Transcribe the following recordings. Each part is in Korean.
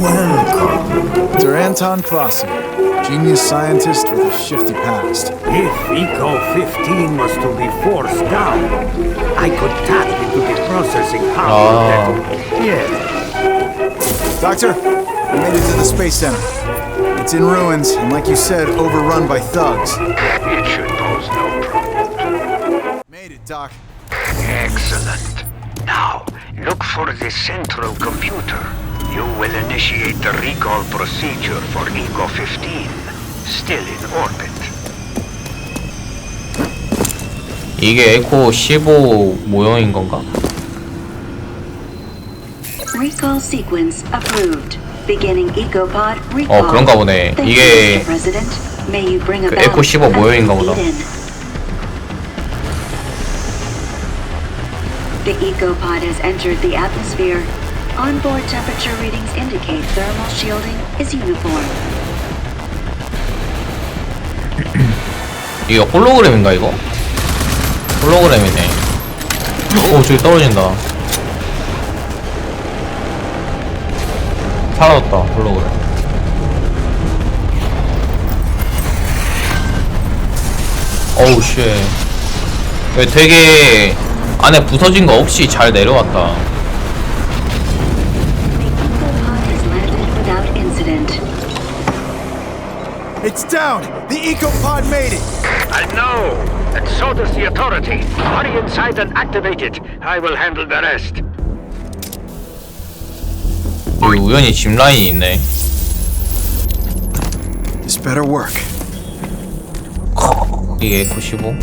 Welcome. Dr. Anton Klossinger, genius scientist with a shifty past. If Eco 15 was to be forced down, I could tap into the processing power Ah. that... Yeah. Doctor, I made it to the Space Center. It's in ruins, and like you said, overrun by thugs. It should pose no problem. Made it, Doc. Excellent. Now, look for the central computer. You will initiate the recall procedure for Eco 15, still in orbit. 이게 에코 15 모형인 건가? Recall sequence approved. Beginning EcoPod recall. 어, 그런가 보네. Thank 이게 you, Mr. President. May you bring 그 about 에코 15 모형인가 보다. Eden. The EcoPod has entered the atmosphere. Onboard temperature readings indicate thermal shielding is uniform. 이거 홀로그램인가 이거? 홀로그램이네. 오 저기 떨어진다. 사라졌다 홀로그램. 어우 쉣. 왜 되게 안에 부서진 거 없이 잘 내려왔다. It's down! The EcoPod made it! I know, and so does the authority. Hurry inside and activate it. I will handle the rest. 여기 우연히 짚 라인이 있네. This better work. 이게 에코 15.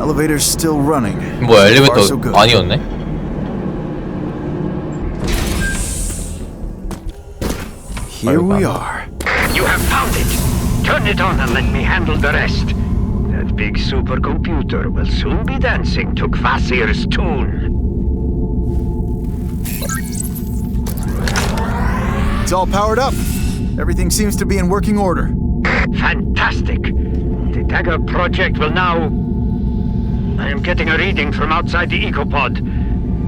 Elevator's still running. 뭐야 So far, so 엘리베이터 good. 아니었네? Here we are. You have found it. Turn it on and let me handle the rest. That big supercomputer will soon be dancing to Kvasir's tune. It's all powered up. Everything seems to be in working order. Fantastic. The Dagger project will now. I am getting a reading from outside the ecopod.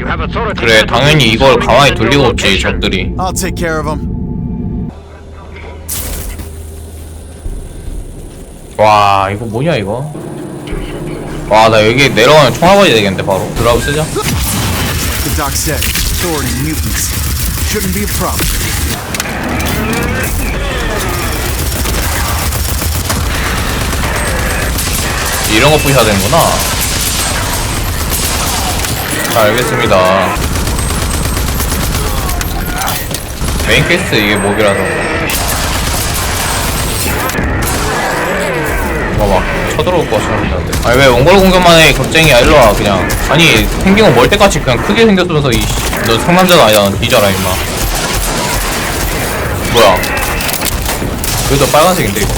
You have authority. 그래 to 당연히 이걸 showing 가만히 them 둘 your 리가 없지 location. 적들이 I'll take care of them. 와 이거 뭐냐 이거? 와 나 여기 내려가면 총알바지 되겠는데 바로. 드라브 쓰자. The doc said, authority mutants. Shouldn't be a problem. 이런 거 부셔야 되는구나. 자 알겠습니다. 메인 퀘스트 이게 목이라서 봐봐 쳐들어올 것 같은데 아니 왜 원골 공격만 해 겁쟁이야? 일로 와 그냥. 아니 생긴 거멀 때까지 그냥 크게 생겼으면서 이너 상남자가 아니야. 뒤져라 임마. 뭐야? 그래도 빨간색인데 이거?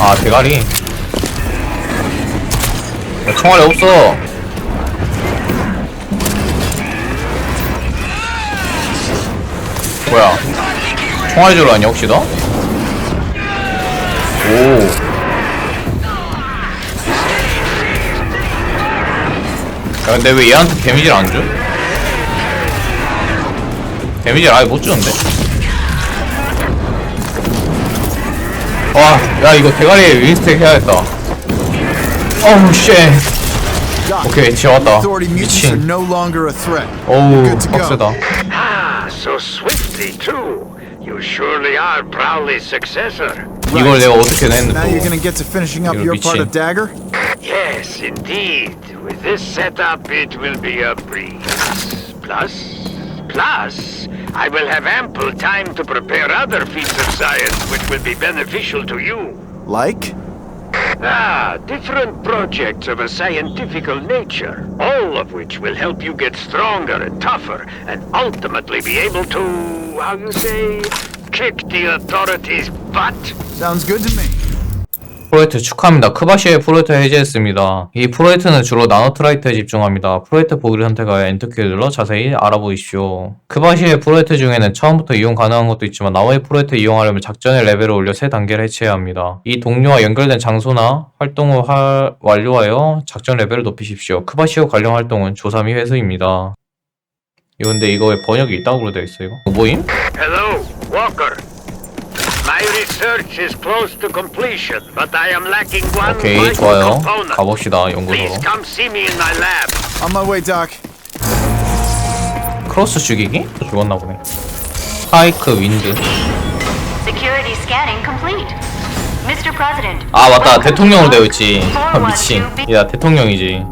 아 대가리? 야, 총알이 없어. 뭐야? 총알이 줄 아니야 혹시 너? 오 야, 근데 왜 얘한테 데미지를 안 줘? 데미지를 아예 못 주는데? 와, 야, 이거 대가리에 윈스택 해야겠다. 어우, 쉣. 오케이, 지웠다. 미친. 어우. 빡세다. Ah, so swiftly too. You surely are Prowley's successor. 이걸 내가 어떻게 냈는데 Now you're 또. gonna get to finishing up 이거 your part 미친. of Dagger? Yes, indeed. With this setup, it will be a breeze. Plus, plus, I will have ample time to prepare other feats of science which will be beneficial to you. Like? Ah, different projects of a scientifical nature, all of which will help you get stronger and tougher, and ultimately be able to, how you say, kick the authorities' butt. Sounds good to me. 프로젝트 축하합니다. 크바시의 프로젝트 해제했습니다. 이 프로젝트는 주로 나노트라이트에 집중합니다. 프로젝트 보기를 선택하여 엔터키를 눌러 자세히 알아보십시오. 크바시의 프로젝트 중에는 처음부터 이용 가능한 것도 있지만 나머지 프로젝트 이용하려면 작전의 레벨을 올려 세 단계를 해체해야 합니다. 이 동료와 연결된 장소나 활동을 하- 완료하여 작전 레벨을 높이십시오. 크바시와 관련 활동은 조사 및 회수입니다. 이거 근데 이거 왜 번역이 있다고 되어 있어 이거? 뭐임? Hello, Walker. My research is close to completion, but I am lacking one 오케이 vital 좋아요. component. 가봅시다 연구소로. Please come see me in my lab. On my way, Doc. 크로스 죽이기? 또 죽었나 보네. 스파이크 윈드. Security scanning complete. Mr. President. 아 맞다 대통령으로 되어 있지. 아, 412B. 미친. 야 대통령이지.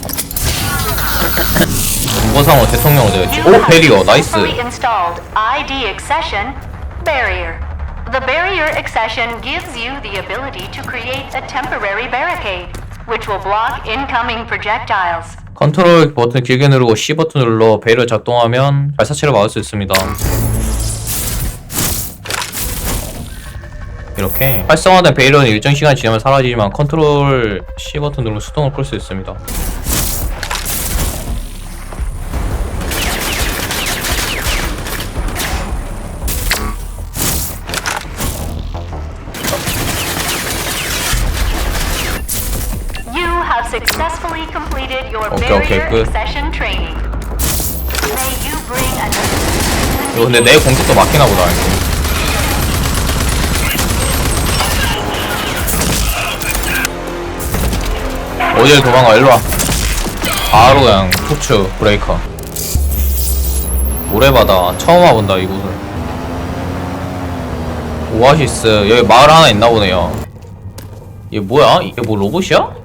정보상으로 대통령으로 되어 있지. 오 베리어 나이스. successfully installed ID accession barrier. The barrier accession gives you the ability to create a temporary barricade, which will block incoming projectiles. 컨트롤 버튼 길게 누르고 C 버튼 눌러 베일을 작동하면 발사체를 막을 수 있습니다. 이렇게 활성화된 베일은 일정 시간 지나면 사라지지만 컨트롤 C 버튼 누르면 수동을 끌수 있습니다. Bring a 이거 근데 내 공격도 막히나 보다. 이거. 어딜 도망가 일로와 바로 그냥 후추 브레이커 모래바다 처음 와본다 이곳을 오아시스 여기 마을 하나 있나 보네요 이게 뭐야? 이게 뭐 로봇이야?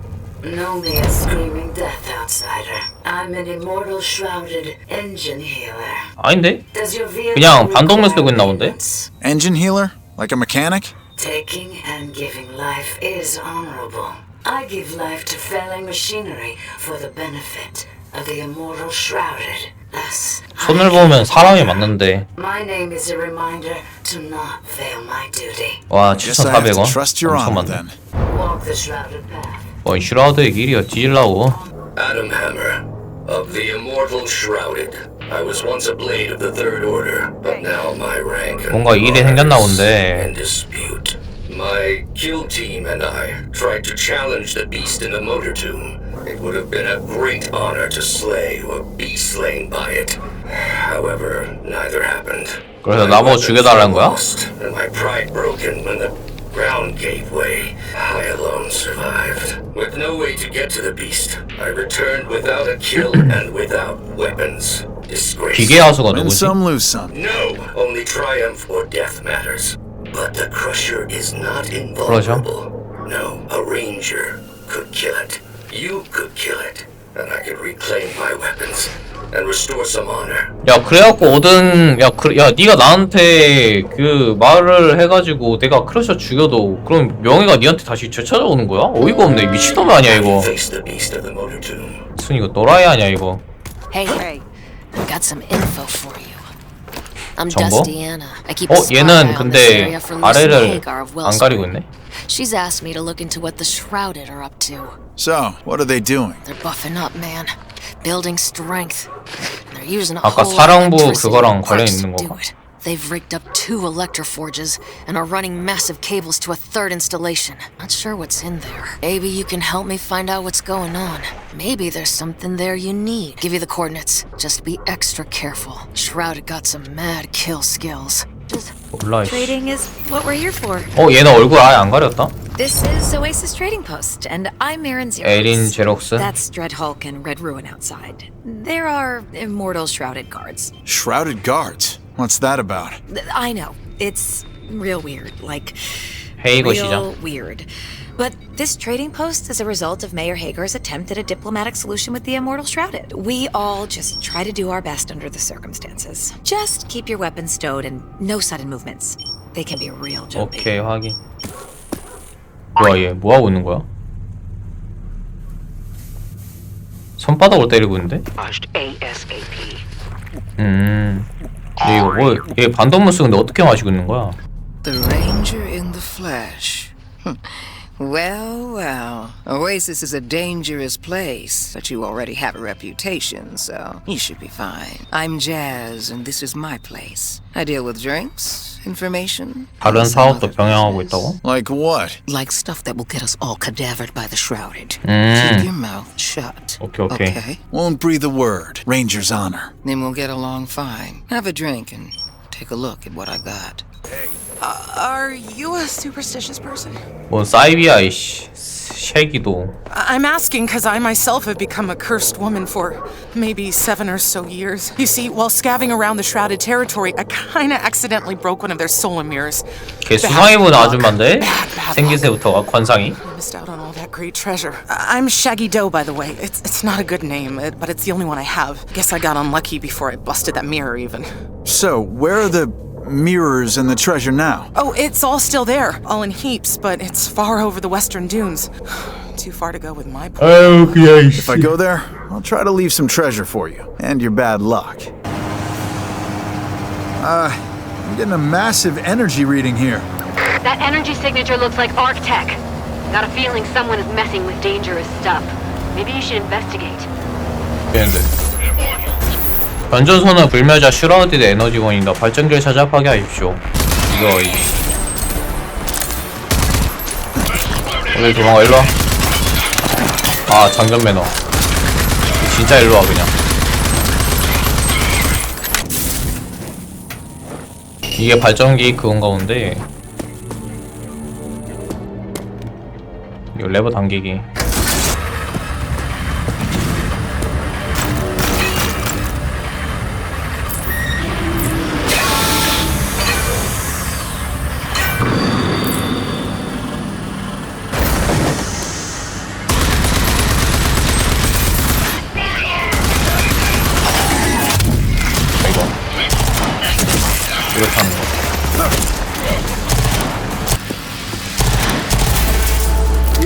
outsider. I'm an immortal shrouded engine healer. 아닌데? Does your vehicle 그냥 반동력 쓰고 require 있나 본데? maintenance? Engine healer? Like a mechanic? Taking and giving life is honorable. I give life to failing machinery for the benefit of the immortal shrouded. Thus, 손을 보면 사람이 맞는데 my name is a reminder to not fail my duty. 와 Guess I have to 7,400원? trust your 엄청 honor 많네 then. Walk the shrouded path. 뭐 슈라우드의 길이야 뒤질라고 Adam Hammer, of the Immortal Shrouded. I was once a blade of the Third Order, but now my rank and 뭔가 일이 생겼나 본데. in dispute. My kill team and I tried to challenge the beast in the motor tomb. It would have been a great honor to slay or be slain by it. However, neither happened. 그래서 My 나보고 weapons 죽여달라는 were 거야? lost, And my pride broken when the ground gave way. I alone survived. With no way to get to the beast, I returned without a kill and without weapons. Disgrace. 기계 하수가 Win 누구지? some, lose some. No, only triumph or death matters. But the Crusher is not 그러죠. invulnerable. No, a Ranger could kill it. You could kill it. And I could reclaim my weapons and restore some honor. 야 그래갖고 오든 야, 그, 야 네가 나한테 그 말을 해가지고 내가 크러셔 죽여도 그럼 명예가 니한테 다시 되찾아오는 거야? 어이가 없네 미친놈 아니야 이거 Face the beast of the motor tomb. 순 이거 또라이 아니야 이거 Hey, hey, I've got some info for you. I'm 정보? Dusty Anna. I keep 어 spy 얘는 on this 근데 area for Lucy 아래를 Hagar of 안 가리고. 있네 She's asked me to look into what the Shrouded are up to. So, what are they doing? They're buffing up, man. Building strength. They're using a 아까 whole 사령부 electricity 그거랑 관련 parts 있는 to do 건가? it. They've rigged up two electroforges and are running massive cables to a third installation. Not sure what's in there. Maybe you can help me find out what's going on. Maybe there's something there you need. Give you the coordinates. Just be extra careful. Shrouded got some mad kill skills. 몰라 씨. Trading is what we're here for. 어 얘는 얼굴 아예 안 가렸다? This is Oasis Trading Post, and I'm Aaron Xerox. 에린 제록스 That's Dreadhulk and Red Ruin outside. There are immortal shrouded guards. Shrouded guards. What's that about? Th- I know, it's real weird, like 헤이거 real 시장 weird. But this trading post is a result of Mayor Hager's attempt at a diplomatic solution with the Immortal Shrouded. We all just try to do our best under the circumstances. Just keep your weapons stowed and no sudden movements. They can be real jumpy. 오케이 확인 뭐야 얘 뭐하고 있는 거야? 손바닥으로 때리고 있는데? ASAP. 음 얘 이거 뭐얘 반동문 쓰는데 어떻게 마시고 있는 거야? The Ranger in the flesh. Well, well. Oasis is a dangerous place, but you already have a reputation, so you should be fine. I'm Jazz, and this is my place. I deal with drinks, information. 다른 사업도 병행하고 있다고? Like what? Like stuff that will get us all cadavered by the shrouded. Keep your mouth shut. Okay, Okay? Won't breathe a word. Ranger's honor. Then we'll get along fine. Have a drink and take a look at what I got. Hey. Uh, are you a superstitious person? 뭔 사이비야 이씨 I'm asking because I myself have become a cursed woman for maybe seven or so years. You see, while scavenging around the Shrouded Territory, I kinda accidentally broke one of their solar mirrors. 걔 수상해 본 아줌만데 관상이 I missed out on all that great treasure. I'm Shaggy Doe, by the way. It's, it's not a good name, but it's the only one I have. Guess I got unlucky before I busted that mirror, even. So, where are the mirrors and the treasure now? Oh, it's all still there, all in heaps, but it's far over the western dunes. Too far to go with my plan. Okay. If I go there, I'll try to leave some treasure for you and your bad luck. Uh, I'm getting a massive energy reading here. That energy signature looks like Arctech. Got a feeling someone is messing with dangerous stuff. Maybe you should investigate. End it. 변전소는 불멸자 슈라우디드 에너지원이다. 발전기를 찾아 파괴하십시오. 이거 이. 어딜 도망가 일로. 아 장전 매너. 진짜 일로 와 그냥. 이게 발전기 그건가 본데. 이거 레버 당기기.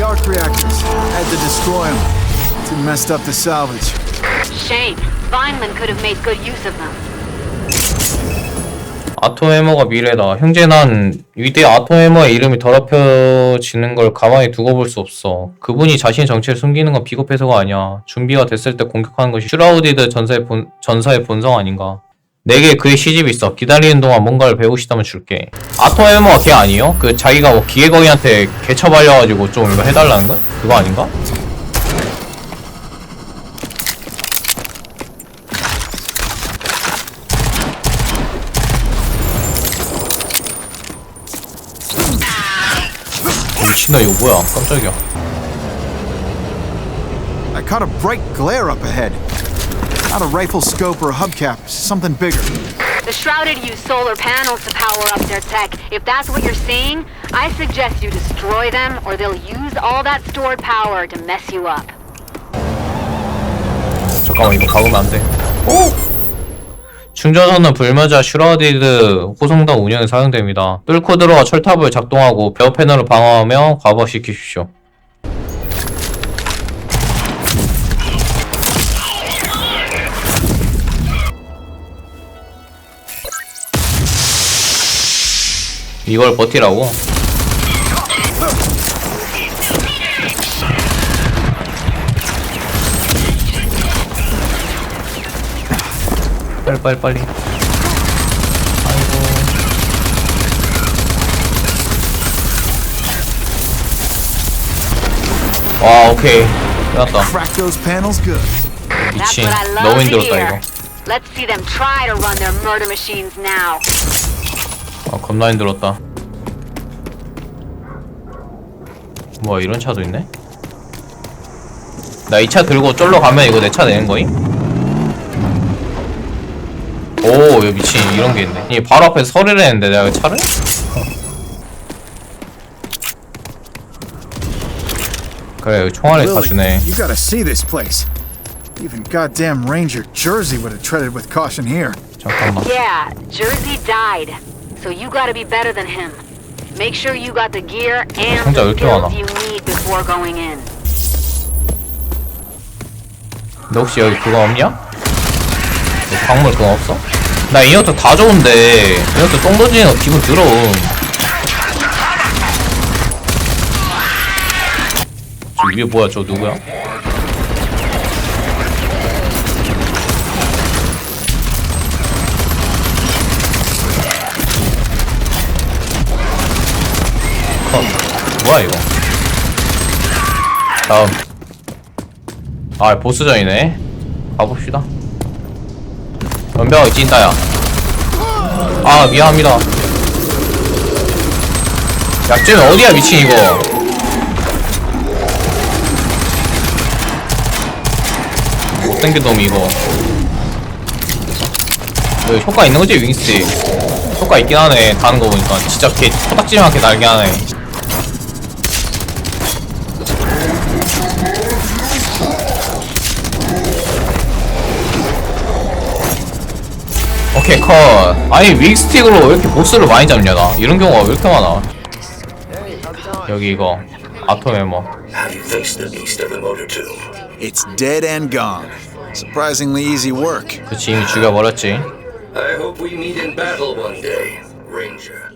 the arc reactors. Had to destroy them. Too messed up to salvage. Shame. Feynman could have made good use of them. 아토해머가 미래다. 형제 난 위대 아토해머의 이름이 더럽혀지는 걸 가만히 두고 볼 수 없어. 그분이 자신의 정체를 숨기는 건 비겁해서가 아니야. 준비가 됐을 때 공격하는 것이 슈라우디드 전사의, 본, 전사의 본성 아닌가. 내게 그의 시집이 있어. 기다리는 동안 뭔가를 배우시다면 줄게. 아토 헬머가 걔 아니에요? 그 자기가 뭐 기계거인한테 개처발려가지고 좀 이거 해달라는 거? 그거 아닌가? 미친나 이거 뭐야. 깜짝이야 I caught a bright glare up ahead. Not a rifle scope or a hubcap, something bigger. The Shrouded use solar panels to power up their tech. If that's what you're seeing, I suggest you destroy them or they'll use all that stored power to mess you up. 잠깐만 이거 가보면 안 돼. 오! 충전선은 불면자 슈러디드 호송당 운영에 사용됩니다. 뚫고 들어와 철탑을 작동하고 벼 패널을 방어하며 과부하시키십시오. 이걸 버티라고 빨리 빨리 빨리 아이고 와 오케이 끝났다 미친 너무 힘들었다 이거 Let's see them try to run their murder machines now. 아 겁나 힘들었다 뭐 이런 차도 있네 나 이 차 들고 쫄러 가면 이거 내 차 내는 거임? 오, 야, 미친, 이런 게 있네. 이 바로 앞에 서리를 했는데, 내가 왜 차를? 그래, 여기 총알이 다 주네. You gotta see this place. Even goddamn Ranger Jersey would have treaded with caution here. 잠깐만. Yeah, Jersey died. So you gotta be better than him. Make sure you got the gear and the skills you need before going in. 너 혹시 여기 그거 없냐? 광물 그거 없어? 나 이어트 다 좋은데 이어트 똥 던지는 거 기분 들어. 저 위에 뭐야 저 누구야? 컷 뭐야 이거? 다음. 아 보스전이네. 가봅시다. 연병이 찐다야. 아 미안합니다. 약점이 어디야 미친 이거? 못생긴 놈이 이거. 이거 효과 있는 거지 윙스틱? 효과 있긴 하네 다는 거 보니까. 진짜 개 코딱지만하게 날게 하네 오케이 컷 아니 윙스틱으로 왜 이렇게 보스를 많이 잡냐 나 이런 경우가 왜 이렇게 많아 여기 이거 아톰 에머? It's dead and gone. Surprisingly easy work. 그치 이미 죽여버렸지 I hope we meet in battle one day, Ranger.